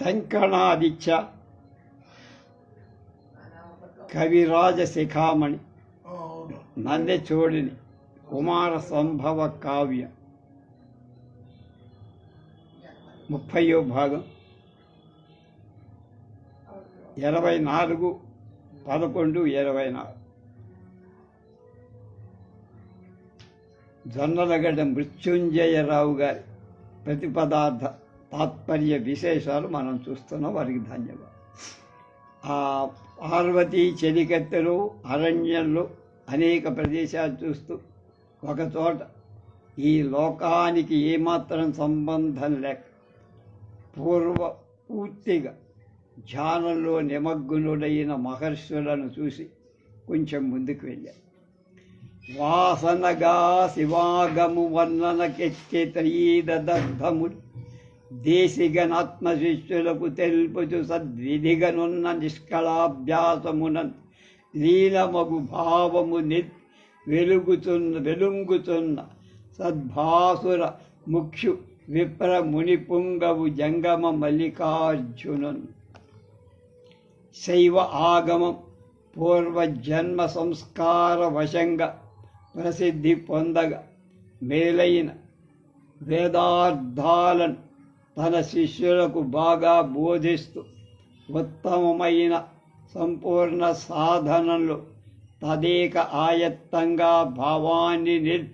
టంకణాదిత్య కవిరాజ శిఖామణి నందచోడిని కుమార సంభవ కావ్య ముప్పయో భాగం ఇరవై నాలుగు పదకొండు ఇరవై నాలుగు జొన్నలగడ్డ మృత్యుంజయరావు గారి ప్రతిపదార్థ తాత్పర్య విశేషాలు మనం చూస్తున్నాం వారికి ధన్యవాదాలు. ఆ పార్వతీ చెలికత్తెలు అరణ్యంలో అనేక ప్రదేశాలు చూస్తూ ఒకచోట ఈ లోకానికి ఏమాత్రం సంబంధం లేక పూర్వ పూర్తిగా ధ్యానంలో నిమగ్నుడైన మహర్షులను చూసి కొంచెం ముందుకు వెళ్ళారు వాసనగా శివాగము వర్ణనకెత్తి త్రీదగ్ధముడు దేశిగనాత్మ శిష్యులకు తెలుపుచు సద్విధిగనున్న నిష్కళాభ్యాసమునన్ లీలమగు భావము ని వెలుగుచున్న వెలుంగుచున్న సద్భాసుర ముఖ్యు విప్ర మునిపుంగవు జంగమ మల్లికార్జునన్. శైవ ఆగమం పూర్వజన్మ సంస్కార వశంగా ప్రసిద్ధి పొందగా మేలైన వేదార్థాలను తన శిష్యులకు బాగా బోధిస్తూ ఉత్తమమైన సంపూర్ణ సాధనలు తదేక ఆయత్తంగా భావాన్ని నిర్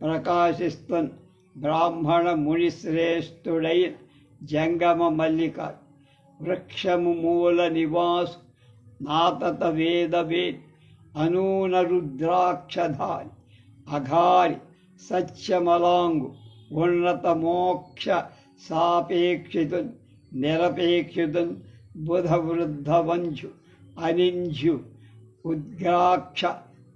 ప్రకాశిస్తున్న బ్రాహ్మణ ముని శ్రేష్ఠుడైన జంగమ మల్లిక వృక్షము మూల నివాసు నాతత వేద వేద్ అనూన రుద్రాక్షధారి అఘారి సత్యమలాంగు ఉన్నత మోక్ష సాపేక్షితున్ నిరపేక్షితున్ బుధవృద్ధవంచు అనింజు ఉద్గ్రాక్ష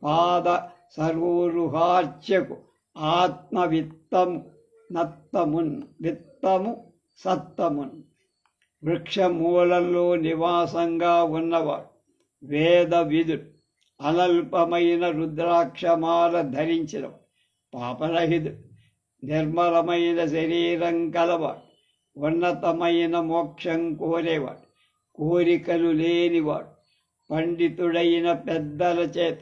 పాద సర్వోరుహార్చ్యకు ఆత్మవిత్తము నత్తమున్ విత్తము సత్తమున్. వృక్షమూలంలో నివాసంగా ఉన్నవాడు వేద విధుడు అనల్పమైన రుద్రాక్షమాల ధరించిన పాపరహితుడు. నిర్మలమైన శరీరం కలవాడు. ఉన్నతమైన మోక్షం కోరేవాడు. కోరికలు లేనివాడు. పండితుడైన పెద్దల చేత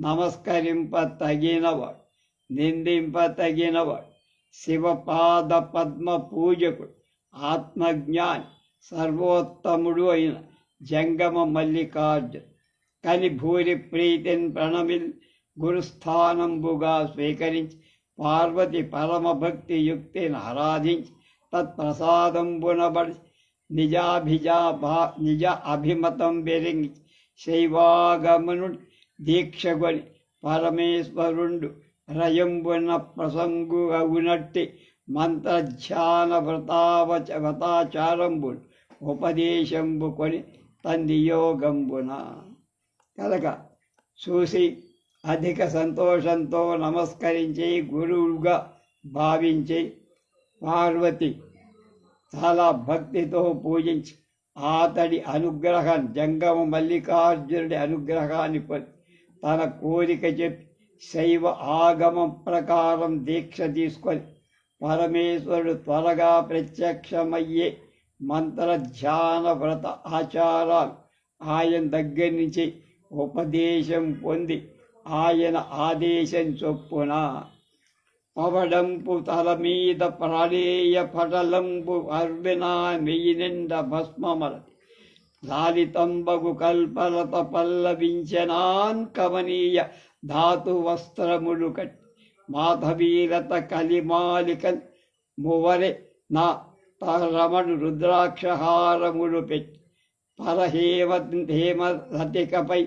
నమస్కరింప తగినవాడు నిందింప తగినవాడు శివపాద పద్మ పూజకుడు. ఆత్మజ్ఞాని. సర్వోత్తముడు అయిన జంగమ మల్లికార్జున్. కని భూరి ప్రీతిని ప్రణమిల్ గురుస్థానంబుగా స్వీకరించి పార్వతి పరమభక్తి యుక్తిని ఆరాధించి తత్ప్రసాదంబునబడి నిజాభిజా భా నిజ అభిమతం బెరింగి శైవాగమను దీక్షగొని పరమేశ్వరుండు రయంబున ప్రసంగు అవునట్టి మంత్రధ్యాన వ్రతావచ వ్రతాచారంబుడు ఉపదేశంబు కొని తందియోగంబున కనుక చూసి అధిక సంతోషంతో నమస్కరించి గురువుగా భావించి పార్వతి చాలా భక్తితో పూజించి అతడి అనుగ్రహం జంగమ మల్లికార్జునుడి అనుగ్రహాన్ని పొంది తన కోరిక చెప్పి శైవ ఆగమం ప్రకారం దీక్ష తీసుకొని పరమేశ్వరుడు త్వరగా ప్రత్యక్షమయ్యే మంత్ర ధ్యాన వ్రత ఆచారాలు ఆయన దగ్గర నుంచి ఉపదేశం పొంది ఆయన ఆదేశం చొప్పున పవడంపు తల మీద ప్రళేయ పటలంబు అర్వినా మెయ్యి నిండ భస్మమలది. లాలితంబగు కల్పలత పల్లవించనాన్ కమనీయ ధాతు వస్త్రములు కట్టి. మాధవీరత కలిమాలికన్ మువరె నా రమణు రుద్రాక్షహారములు పెట్టి. పరహేమ హేమ రతికపై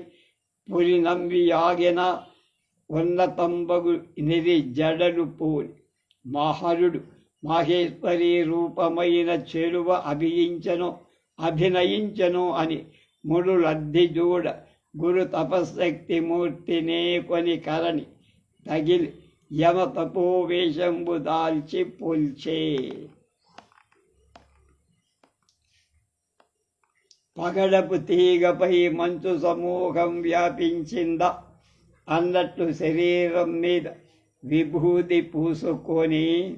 పులి నంబి ఆగిన ఉన్నతంబగు నిరి జడలు పోని మహరుడు మహేశ్వరి రూపమైన చెరువ అభియించను అభినయించను అని ముడులద్ది జూడ గురు తపశక్తి మూర్తినే కొని కరణి తగిలి యమ తపోవేశంబు దాల్చి పొల్చే పగడపు తీగపై మంచు సమూహం వ్యాపించిందా. అన్నట్లు శరీరం మీద విభూతి పూసుకొని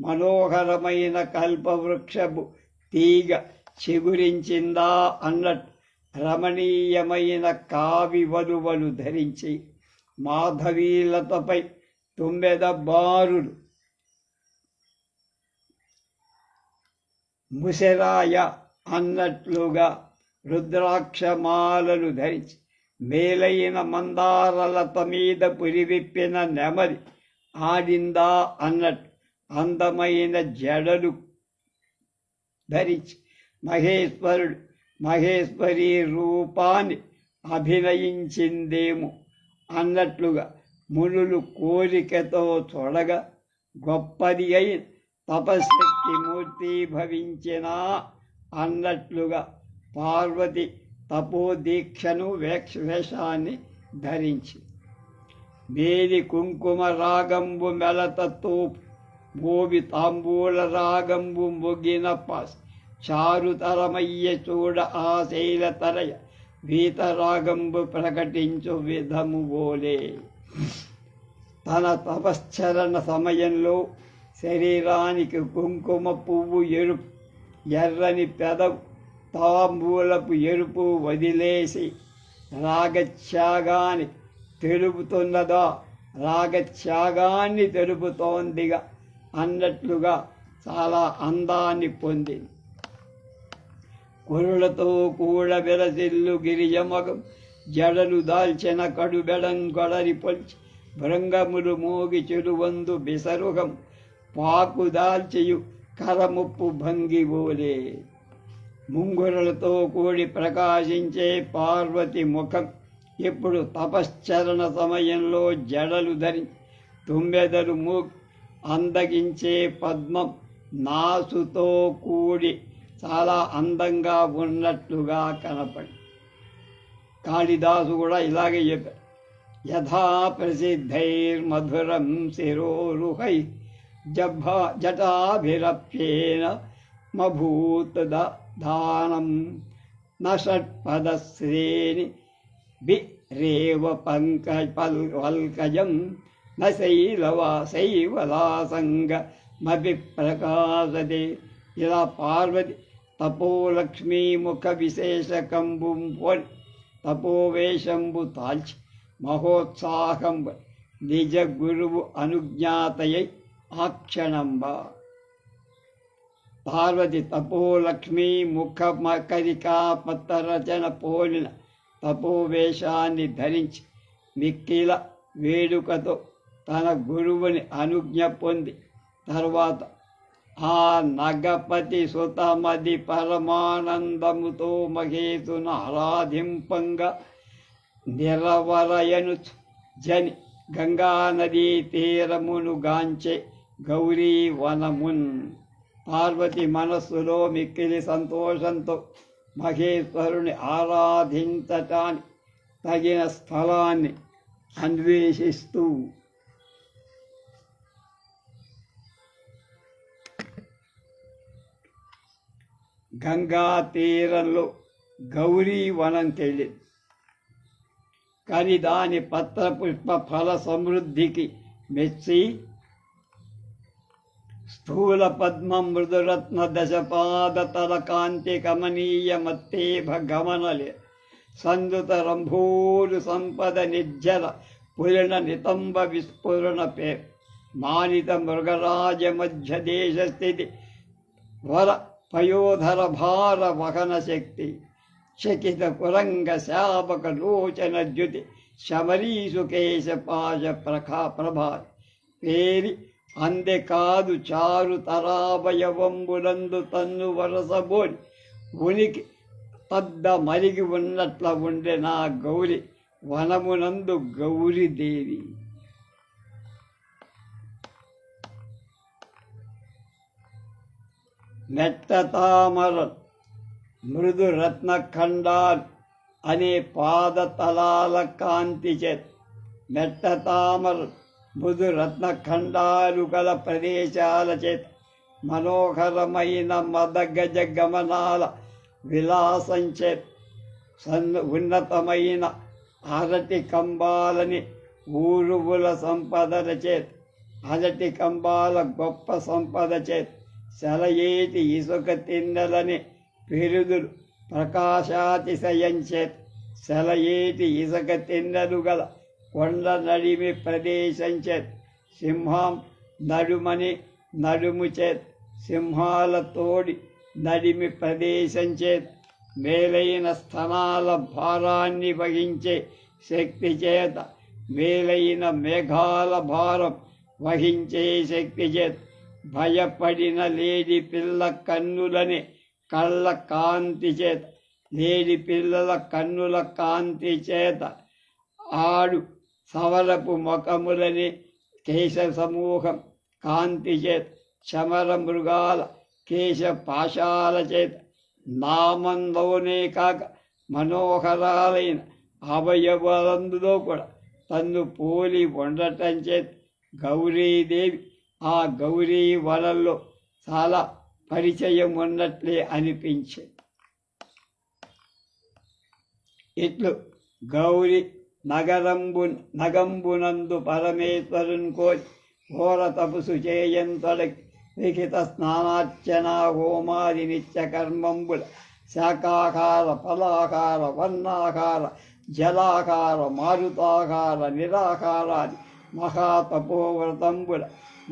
మనోహరమైన కల్పవృక్షపు తీగ చిగురించిందా అన్నట్టు రమణీయమైన కావి వలువలు ధరించి మాధవీలతపై తుమ్మెద బారులు. ముసెరాయ అన్నట్లుగా రుద్రాక్షమాలలు ధరించి మేలైన మందారలత మీద పురివిప్పిన నెమలి ఆడిందా అన్నట్టు అందమైన జడలు ధరించి మహేశ్వరుడు మహేశ్వరి రూపాన్ని అభినయించిందేమో అన్నట్లుగా మునులు కోరికతో చూడగా గొప్పది అయిన తపశక్తి మూర్తి అన్నట్లుగా పార్వతి తపోదీక్షను వేక్ష వేషాన్ని ధరించి మేది కుంకుమ రాగంబు మెలతతో మోవి తాంబూల రాగంబు మొగిన పాస్ చారుతరమయ్య చూడ ఆ శైలతరయ వీతరాగంబు ప్రకటించు విధము బోలే. తన తపశ్చరణ సమయంలో శరీరానికి కుంకుమ పువ్వు ఎరుపు ఎర్రని పెదవు తాంబూలపు ఎరుపు వదిలేసి రాగత్యాగాన్ని తెలుపుతున్నదా రాగత్యాగాన్ని తెలుపుతోందిగా అన్నట్లుగా చాలా అందాన్ని పొందింది కురులతో కూడ విరసిల్లు గిరిజమగం జడలు దాల్చిన కడుబెడం కొడరి పొల్చి భృంగములు మోగి చెరువందు బిసరుగం పాకు దాల్చియు కరముప్పు భంగి ఓలే. ముంగురలతో కూడి ప్రకాశించే పార్వతి ముఖం ఇప్పుడు తపశ్చరణ సమయంలో జడలు ధరి తుమ్మెదలు మూ అందగించే పద్మం నాసుతో కూడి చాలా అందంగా ఉన్నట్లుగా కనపడి. కాళిదాసు కూడా ఇలాగే చెప్పారు. యథా ప్రసిద్ధైర్మధురం శిరోరుహై జభా జటాభిరప్యేన మభూతద దానం నషట్పదశ్రేణి బి రేవ పంకజ పల్ వల్కజం న శైవలాసంగమభి ప్రకాశది ఇలా పార్వతి తపోలక్ష్మీముఖ విశేషకంబుం పోలి తపోవేషంబు తాల్చి మహోత్సాహంబ నిజ గురువు అనుజ్ఞాతయై ఆక్షణంబ. పార్వతి తపోలక్ష్మీ ముఖ మకరికా పత్తరచన పోలిన తపోవేషాన్ని ధరించి మిక్కిల వేడుకతో తన గురువుని అనుజ్ఞ పొంది తర్వాత ఆ నగపతి సుతమది పరమానందముతో మహేతును ఆరాధింపంగా నిరవరయను జని గంగానదీ తీరమును గాంచే గౌరీ వనమున్ పార్వతి మనస్సులో మిక్కిలి సంతోషంతో మహేశ్వరుని ఆరాధించటానికి తగిన స్థలాన్ని అన్వేషిస్తూ. గంగా తీరంలో గౌరీ వనం తెలియదు కానీ దాని పత్ర పుష్ప ఫల సమృద్ధికి మెచ్చి స్థూల పద్మ మృదురత్న దశపాద తల కాంతి కమనీయ మత్తేభ గమనలే సందుత రంభూరు సంపద నిర్జల పులిన నితంబ విస్ఫురణ పే మానిత మృగరాజ మధ్య దేశ స్థితి వర పయోధర భార వహన శక్తి శకిత కురంగ అందెకాదు చారు తరాభయవంబులందు తన్ను వరసబోని ఉనికి తద్ద మరిగి ఉన్నట్ల ఉండే నా గౌరి వనమునందు గౌరీదేవి మెట్ట తామర మృదు రత్న ఖండాలు అనే పాదతలాల కాంతి చేత్. నెట్టతామర మృదు రత్న గల ప్రదేశాల చేత మనోహరమైన మద గమనాల విలాసం చేత సన్ ఉన్నతమైన అరటి కంబాలని ఊరువుల సంపదల చేత అరటి కంబాల గొప్ప సంపద చేత్ సెలయేటి ఇసుక తిన్నెలని పెరుదులు ప్రకాశాతిశయం చేత్ సెలయేటి ఇసుక తిన్నెలు గల కొండ నడిమి ప్రదేశం చేత్ సింహం నడుమని నడుము చేత్ సింహాల తోడి నడిమి ప్రదేశం చేత్ మేలైన స్థనాల భారాన్ని వహించే శక్తి చేత మేలైన మేఘాల భారం వహించే శక్తి చేత భయపడిన లేడి పిల్ల కన్నులని కళ్ళ కాంతి చేత లేడి పిల్లల కన్నుల కాంతి చేత ఆడు సవరపు ముఖములని కేశ సమూహం కాంతి చేత్ చమర మృగాల కేశ పాశాల చేత నామంలోనే కాక మనోహరాలైన అవయవాలందులో కూడా తన్ను పోలి ఉండటం చేత గౌరీదేవి ఆ గౌరీ వనంలో చాలా పరిచయం ఉన్నట్లే అనిపించింది ఇట్లు గౌరి నగరంబు నగంబునందు పరమేశ్వరుని కోరి ఘోర తపసు చేయంతొడకి లిఖిత స్నానార్చన హోమాది నిత్య కర్మంబుల శాఖాకార ఫలాకార వర్ణాకార జలాకార మారుతాకార నిరాకారాది మహాతపోవ్రతంబుల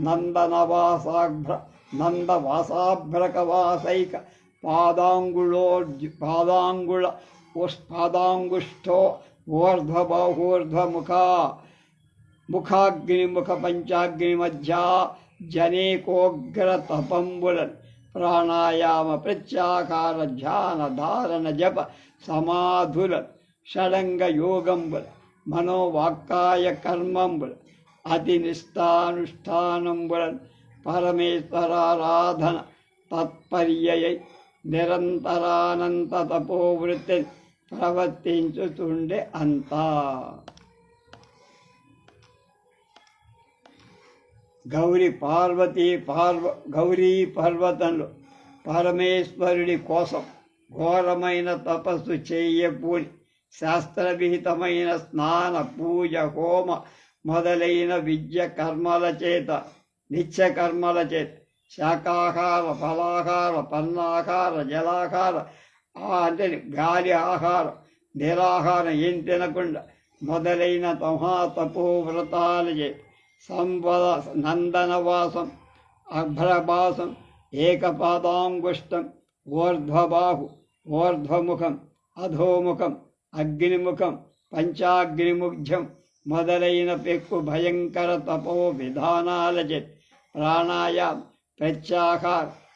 నందనవాసాభ్ర నందవాసాభ్రకవాసైక పాదాంగుళోర్జు పాదాంగుళ పాదాంగుష్ఠో ఊర్ధ్వబాహూర్ధ్వముఖా ముఖాగ్నిముఖ పంచాగ్ని మధ్య జనేకోగ్ర ప్రాణాయామ ప్రత్యాకార ధ్యాన ధారణ జప సమాధుల షడంగ యోగంబుల మనోవాక్కాయ కర్మంబుల అతి నిష్టానుష్ఠానంబుల పరమేశ్వరారాధన తత్పర్యయై నిరంతరానంత తపోవృత్తి ప్రవర్తించుతుండే అంతా. గౌరీ పార్వతి పార్వ గౌరీ పర్వతంలో పరమేశ్వరుడి కోసం ఘోరమైన తపస్సు చేయబూని శాస్త్రవిహితమైన స్నాన పూజ హోమ మొదలైన విద్య కర్మల చేత నిత్య కర్మల చేత శాకాహార ఫలాహార పన్నాహార జలాహార అంటే గాలి ఆహారం నిరాహారం ఏం తినకుండా మొదలైన మహాతపో వ్రతాల చేత సంవద నందనవాసం అభ్రభాసం ఏకపాదాంగుష్టం ఊర్ధ్వబాహు ఊర్ధ్వముఖం అధోముఖం అగ్నిముఖం పంచాగ్నిముగ్ధం మొదలైన పెక్కు భయంకర తపో విధానాల చేత ప్రాణాయామ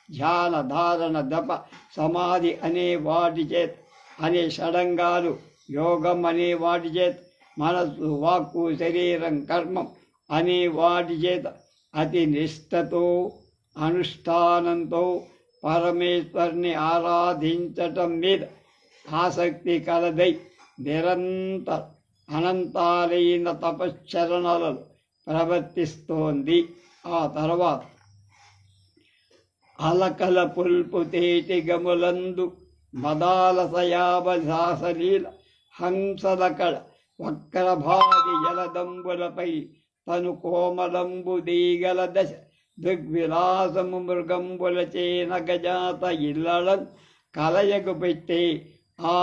ధ్యాన ధారణ దప సమాధి అనే వాటి చేత్ అనే షడంగాలు యోగం అనే వాటి చేత్ మనస్సు వాక్కు శరీరం కర్మం అనే వాటి చేత అతి నిష్ఠతో అనుష్ఠానంతో పరమేశ్వరుని ఆరాధించటం మీద ఆసక్తి కలదై నిరంతర అనంతాలైన తపశ్చరణలలో ప్రవర్తిస్తోంది. ఆ తర్వాత అలకల పుల్పు తేటి గములందు మదాల సయాబశాసలీల హంసలకళ వక్రభాది జలదంబులపై తను కోమలంబు దీగల దశ దృగ్విలాసము మృగంబుల చేన గజాత ఇల్లడం కలయకు పెట్టే ఆ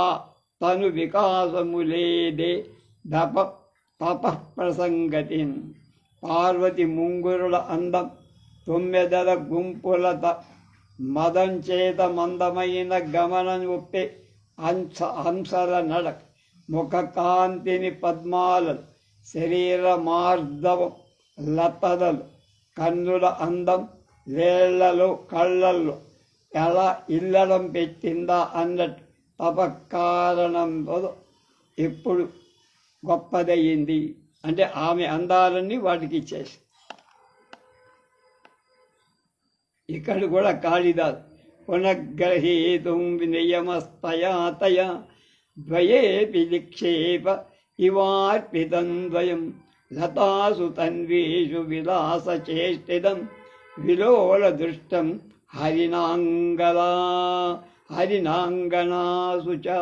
తను వికాసము లేదే దప తప ప్రసంగతిన్. పార్వతి ముంగురుల అందం తొమ్మిదల గుంపులత మదం చేత మందమైన గమనం ఒప్పే అంశ హంసల నడక ముఖ కాంతిని పద్మాలలు శరీర మార్ధవం లతదలు కన్నుల అందం వేళ్ళలో కళ్ళల్లో ఎలా ఇల్లడం పెట్టిందా అన్నట్టు తపకారణం ఇప్పుడు గొప్పదయ్యింది. అంటే ఆమె అందాలన్నీ వాటికి ఇచ్చేసి ఇక్కడ కూడా కాళిదాస్ పునఃగ్రహీతుం వినియమస్తయాతయ ద్వయేపి నిక్షేప ఇవార్పితం ద్వయం లతాసు తన్వీషు విలాసచేష్టిదం విలోలదృష్టం హరినాంగలా హరినాంగనాసు చ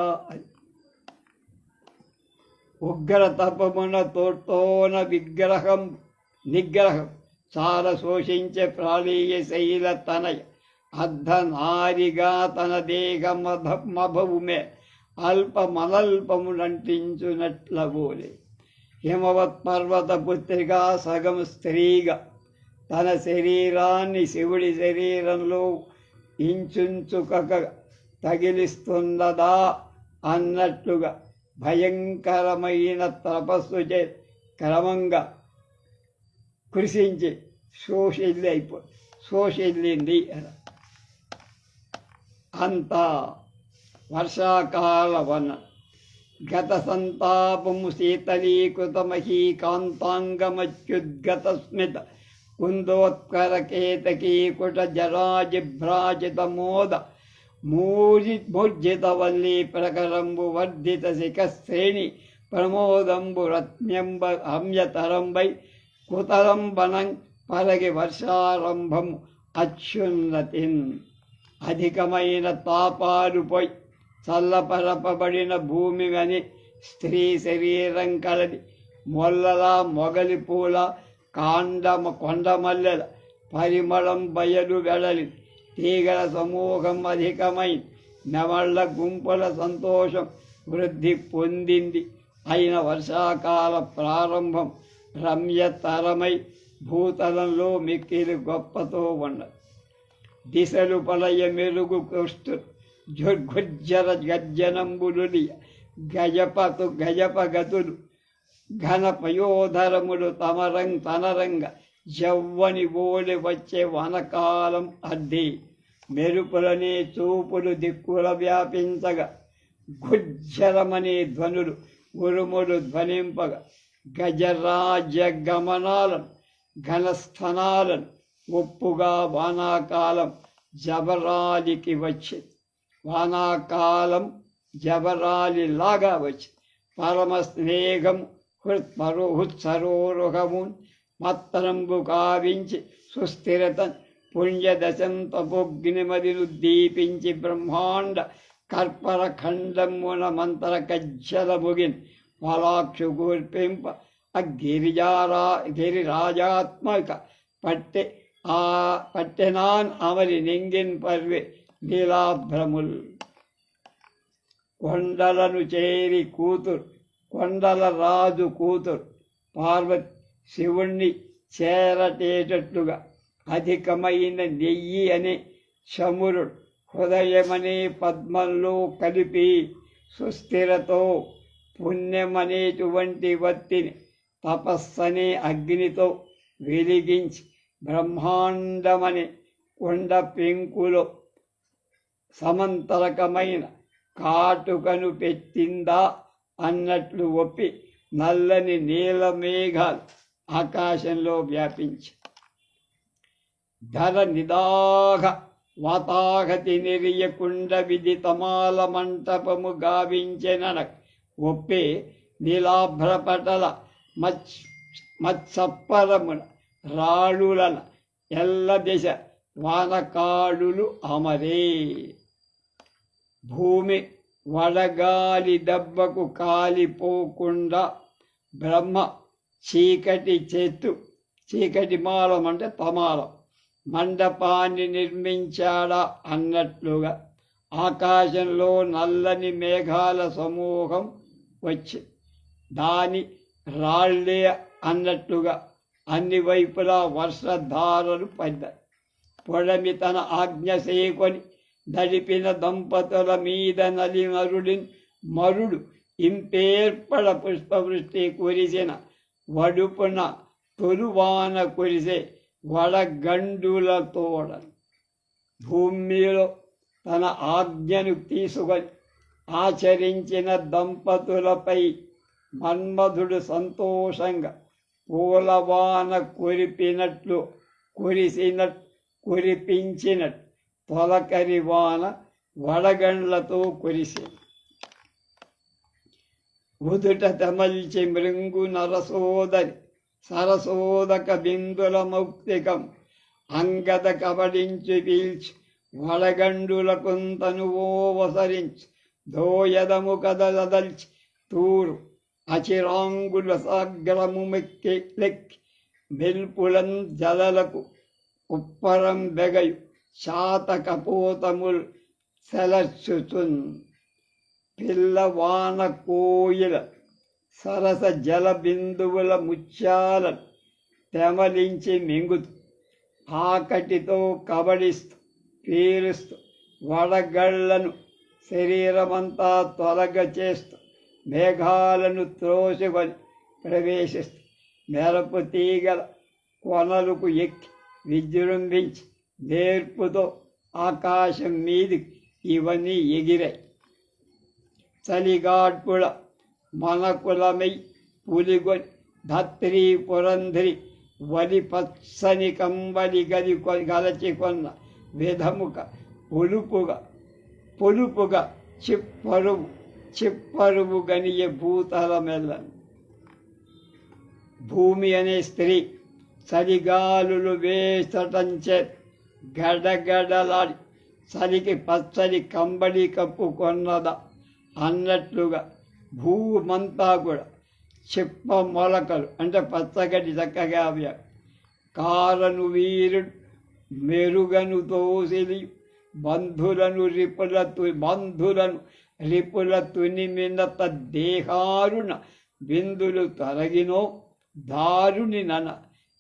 ఉగ్ర తపమున తోటోన విగ్రహం నిగ్రహం. చాల శోషించే ప్రాళీయ శైల తనయ అర్ధనారిగా తన దేహమభూమే బోలి హిమవత్ పర్వత పుత్రిగా సగం స్త్రీగా తన శరీరాన్ని శివుడి శరీరంలో ఇంచుంచుకక తగిలిస్తున్నదా అన్నట్లుగా భయంకరమైన తపస్సు చే క్రమంగా కృషించి శోషిల్లి అయిపో శోషిల్లింది అంతా వర్షాకాల వన గత సంతాపము శీతలీకృతమహీ కాంతాంగమత్యుద్గత స్మిత కుందోత్కర కేతకీకుట జరాజిభ్రాజిత మోద మూజి మూర్జితవల్లి ప్రకరంబు పలగి శిఖశ్రేణి వర్షారంభము అత్యున్నతిన్ అధికమైన తాపాలుపై చల్లపరపబడిన భూమి అని స్త్రీ శరీరం కలది మొల్లల మొగలి పూల కాండమ కొండమల్లెల పరిమళం బయలు వెడలి తీగల సమూహం అధికమై నెమళ్ళ గుంపుల సంతోషం వృద్ధి పొందింది. అయిన వర్షాకాల ప్రారంభం రమ్యతరమై భూతలంలో మిక్కిలి గొప్పతో ఉండ దిశలు పలయ మెరుగు కొస్తు జుర్గుజ్జర గర్జనంబులులి గజపతు గజప గతులు ఘన పయోధరములు తమరం తనరంగ జవ్వని ఓడి వచ్చే వనకాలం అద్ది. మెరుపులనే చూపులు దిక్కుల వ్యాపించగా గుజ్జరమనే ధ్వనులు ఉరుములు ధ్వనింపగా గజరాజ్య గమనాలను ఘనస్థనాలను ఒప్పుగా వానాకాలం జబరాలికి వచ్చి వానాకాలం జబరాలిలాగా వచ్చి పరమ స్నేహం హృత్మరు హుత్సరోరుహము మత్తరంబు కావించి సుస్థిరత పుణ్యదశంతపుగ్నిమదిరుద్దీపించి బ్రహ్మాండ కర్పరఖండమున మంత్ర కజ్జల ముగిన్. పలాక్షు గూర్పింప ఆ గిరిజారా గిరిరాజాత్మక పట్టె ఆ పట్టెనాన్ అమరి నింగిన్ పర్వే నీలాభ్రముల్. కొండలను చేరి కూతురు కొండల రాజు కూతురు పార్వతి శివుణ్ణి చేరటేటట్లుగా అధికమైన నెయ్యి అనే చమురుడు హృదయమనే పద్మంలో కలిపి సుస్థిరతో పుణ్యమనేటువంటి వత్తిని తపస్సనే అగ్నితో వెలిగించి బ్రహ్మాండమని కొండ పెంకులో సమంతరకమైన కాటుకను పెట్టిందా అన్నట్లు ఒప్పి నల్లని నీల మేఘాలు ఆకాశంలో వ్యాపించి ధర నిదాఘ వాతాగతి విధి విదితమాల మంటపము గావించెనన ఒప్పి నీలాభ్రపటల మచ్ మత్సప్పరమున రాళులన ఎల్ల దిశ వానకాడులు అమరే. భూమి వడగాలి దెబ్బకు కాలిపోకుండా బ్రహ్మ చీకటి చేతు చీకటి మాలం అంటే తమాలం. మండపాన్ని నిర్మించాడా అన్నట్లుగా ఆకాశంలో నల్లని మేఘాల సమూహం వచ్చి దాని రాళ్ళే అన్నట్టుగా అన్ని వైపులా వర్షధారలు పడ్డాయి పొడమి తన ఆజ్ఞ సేకొని దడిపిన దంపతుల మీద నలి మరుడి మరుడు ఇంపేర్పడ పుష్పవృష్టి కురిసిన వడుపున తొలువాన కురిసే వడగండులతోడ భూమిలో తన ఆజ్ఞను తీసుకొని ఆచరించిన దంపతులపై మన్మధుడు సంతోషంగా పూలవాన కురిపినట్లు కురిసినట్టు కురిపించినట్టు తొలకరి వాన వడగండ్లతో కురిసి ఉదుట తమల్చి మృంగు నరసోదరి సరసోదక బిందుల మౌక్తికం అంగద కబడించు పీల్చు వడగండులకు తనువో దోయదము కదలదల్చి తూరు అచిరాంగుల సాగ్రము మెక్కి లెక్కి మెల్పులం జలలకు ఉప్పరం బెగయు శాత సెలచుతున్ పిల్లవాన కోయిల సరస జల బిందువుల ముత్యాల తెమలించి మింగుతూ ఆకటితో కబడిస్తూ పీరుస్తూ వడగళ్ళను శరీరమంతా తొలగ చేస్తూ మేఘాలను త్రోసుకొని ప్రవేశిస్తూ మెరపు తీగల కొనలకు ఎక్కి విజృంభించి నేర్పుతో ఆకాశం మీది ఇవన్నీ ఎగిరాయి. చలిగాడ్పుల మనకులమై పులిగొని ధత్రి పురంధ్రి వలి పచ్చని కంబలి గది కొ- గలచి కొన్న విధముక పొలుపుగా పొలుపుగా చిప్పరువు చిప్పరువు గనియ భూతల మెల్ల. భూమి అనే స్త్రీ చలిగాలులు వేసటంచే గడగడలాడి చలికి పచ్చని కంబడి కప్పుకొన్నదా అన్నట్లుగా భూమంతా కూడా చిప్ప మొలకలు అంటే పచ్చగడ్డి చక్కగా అవ్యారు కారను వీరుడు మెరుగను తోసిలి బంధులను రిపుల తు బంధులను రిపుల మీద తద్దేహారుణ బిందులు తొలగినో దారుని నన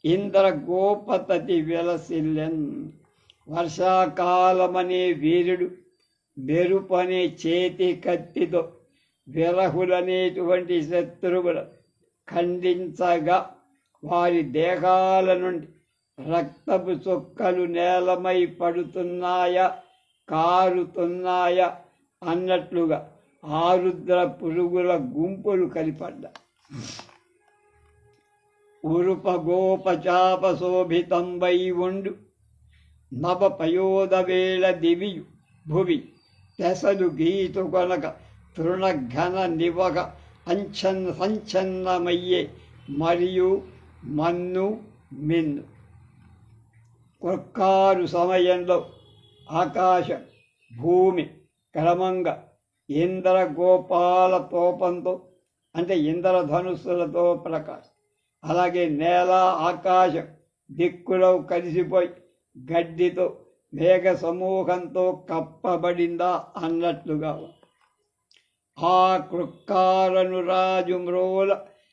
ఇంద్ర గోపతతి విలసిల్లెన్ వర్షాకాలమనే వీరుడు మెరుపనే చేతి కత్తితో విరహులనేటువంటి శత్రువుల ఖండించగా వారి దేహాల నుండి రక్తపు చొక్కలు నేలమై పడుతున్నాయా? కారుతున్నాయా? అన్నట్లుగా ఆరుద్ర పురుగుల గుంపులు కలిపడ్డా ఉరుప గోపచాప శోభితంబై ఉండు. నవ పయోద దివియు భువి. తెసలు గీతు కొనక తృణఘన నివగ అంచన్ సంచన్నమయ్యే మరియు మన్ను మిన్ను. కొక్కారు సమయంలో ఆకాశం భూమి క్రమంగా ఇంద్ర గోపాల తోపంతో అంటే ఇంద్రధనుస్సులతో ప్రకాశం. అలాగే నేల ఆకాశం దిక్కులో కలిసిపోయి గడ్డితో మేఘ సమూహంతో కప్పబడిందా అన్నట్లుగా ఆ కృక్కారను రాజు మ్రోల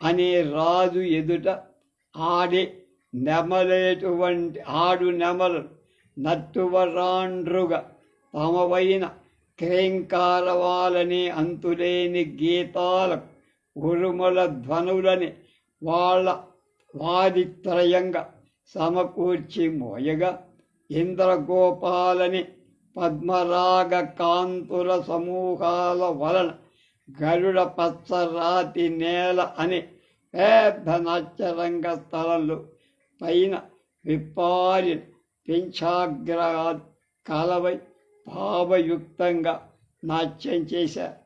అనే రాజు ఎదుట ఆడే నెమలేటువంటి ఆడు నెమలు నట్టువరాండ్రుగా తమవైన క్రేంకారవాలని అంతులేని గీతాలకు ఉరుముల ధ్వనులని వాళ్ళ వారిత్రయంగా సమకూర్చి మోయగా ఇంద్రగోపాలని పద్మరాగ కాంతుల సమూహాల వలన గరుడ పచ్చరాతి నేల అనే పెద్ద నాట్యరంగ స్థలంలో పైన విప్పారి పెంచాగ్ర కలవై భావయుక్తంగా నాట్యం చేశారు.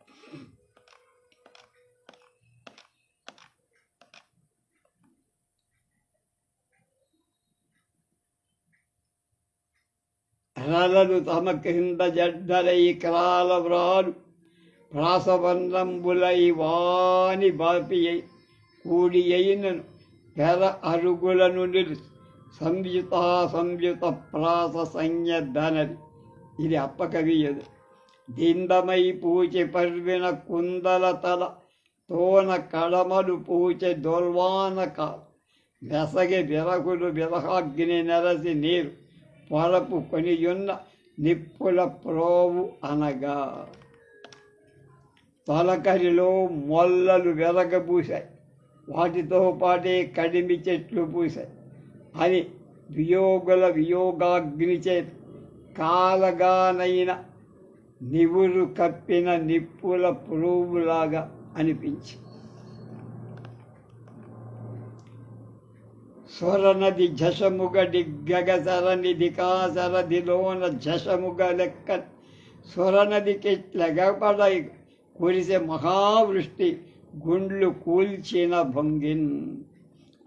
రలలు తమ క్రింద జడ్డలై క్రాల వ్రాలు ప్రాసబంధంబులై వాని బాపి కూడి అయినను పెర అరుగులను నుండి సంయుత సంయుత ప్రాస సంయధనరి ఇది అప్పకవియదు. దిందమై పూచి పర్విన కుందల తల తోన కడమలు పూచె దొల్వానక వెసగి విరగులు విరహాగ్ని నెరసి నీరు పొరపు కొనియున్న నిప్పుల ప్రోవు అనగా తొలకరిలో మొల్లలు వెలగబూశాయి వాటితో పాటే కడిమి చెట్లు పూశాయి. అని వియోగుల వియోగాగ్ని చేత కాలగానైన నివురు కప్పిన నిప్పుల పురుగులాగా అనిపించి. స్వరనది జశముగ డిగ్గగసర నిధికాసరదిలోన జశముగ లెక్క స్వరనదికి పడాయి కురిసే మహావృష్టి గుండ్లు కూల్చిన భంగిన్.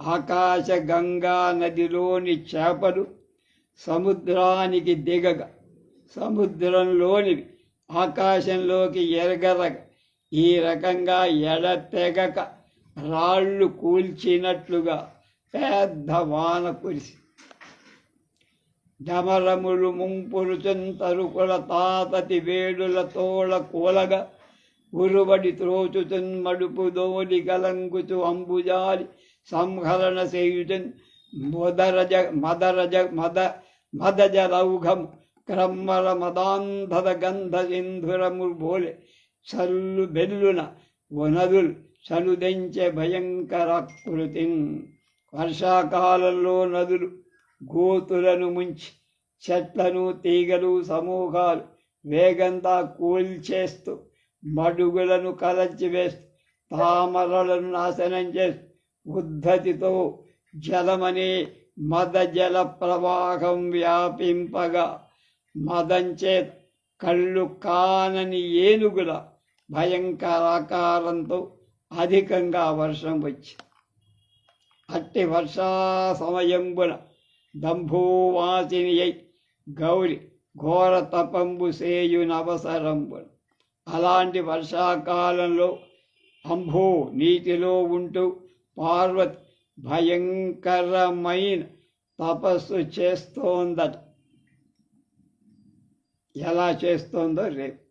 ఆకాశ గంగా నదిలోని చేపలు సముద్రానికి దిగగ. సముద్రంలోనివి ఆకాశంలోకి ఎరగరగ. ఈ రకంగా ఎడతెగక రాళ్ళు కూల్చినట్లుగా పెద్ద వాన కురిసి. డమరములు ముంపులు తరుకుల తాతతి వేడుల తోళ కూలగా. ఉరుబడి త్రోచుచున్ మడుపు దోలి కలంకుచు అంబుజాలి సంహరణ చేయుచున్ మదరజ మదరజ మద మదజ రౌఘము క్రమ్మర మదాంధద గంధ సింధురము బోలె చల్లు బెల్లున వనదులు చలుదెంచె భయంకరాకృతిన్ వర్షాకాలంలో నదులు గోతులను ముంచి చెట్లను తీగలు సమూహాలు వేగంతా కూల్చేస్తూ మడుగులను కలచివేస్తూ తామరలను నాశనం చేస్తూ ఉద్ధతితో జలమనే మద జల ప్రవాహం వ్యాపింపగా. మదంచే కళ్ళు కానని ఏనుగుల భయంకరాకారంతో అధికంగా వర్షం వచ్చి అట్టి వర్షా సమయంబున దంభూవాసిని అయి గౌరి ఘోర తపంబు సేయునవసరంబున అలాంటి వర్షాకాలంలో అంబో నీటిలో ఉంటూ పార్వతి భయంకరమైన తపస్సు చేస్తోందట. ఎలా చేస్తోందో రేపు.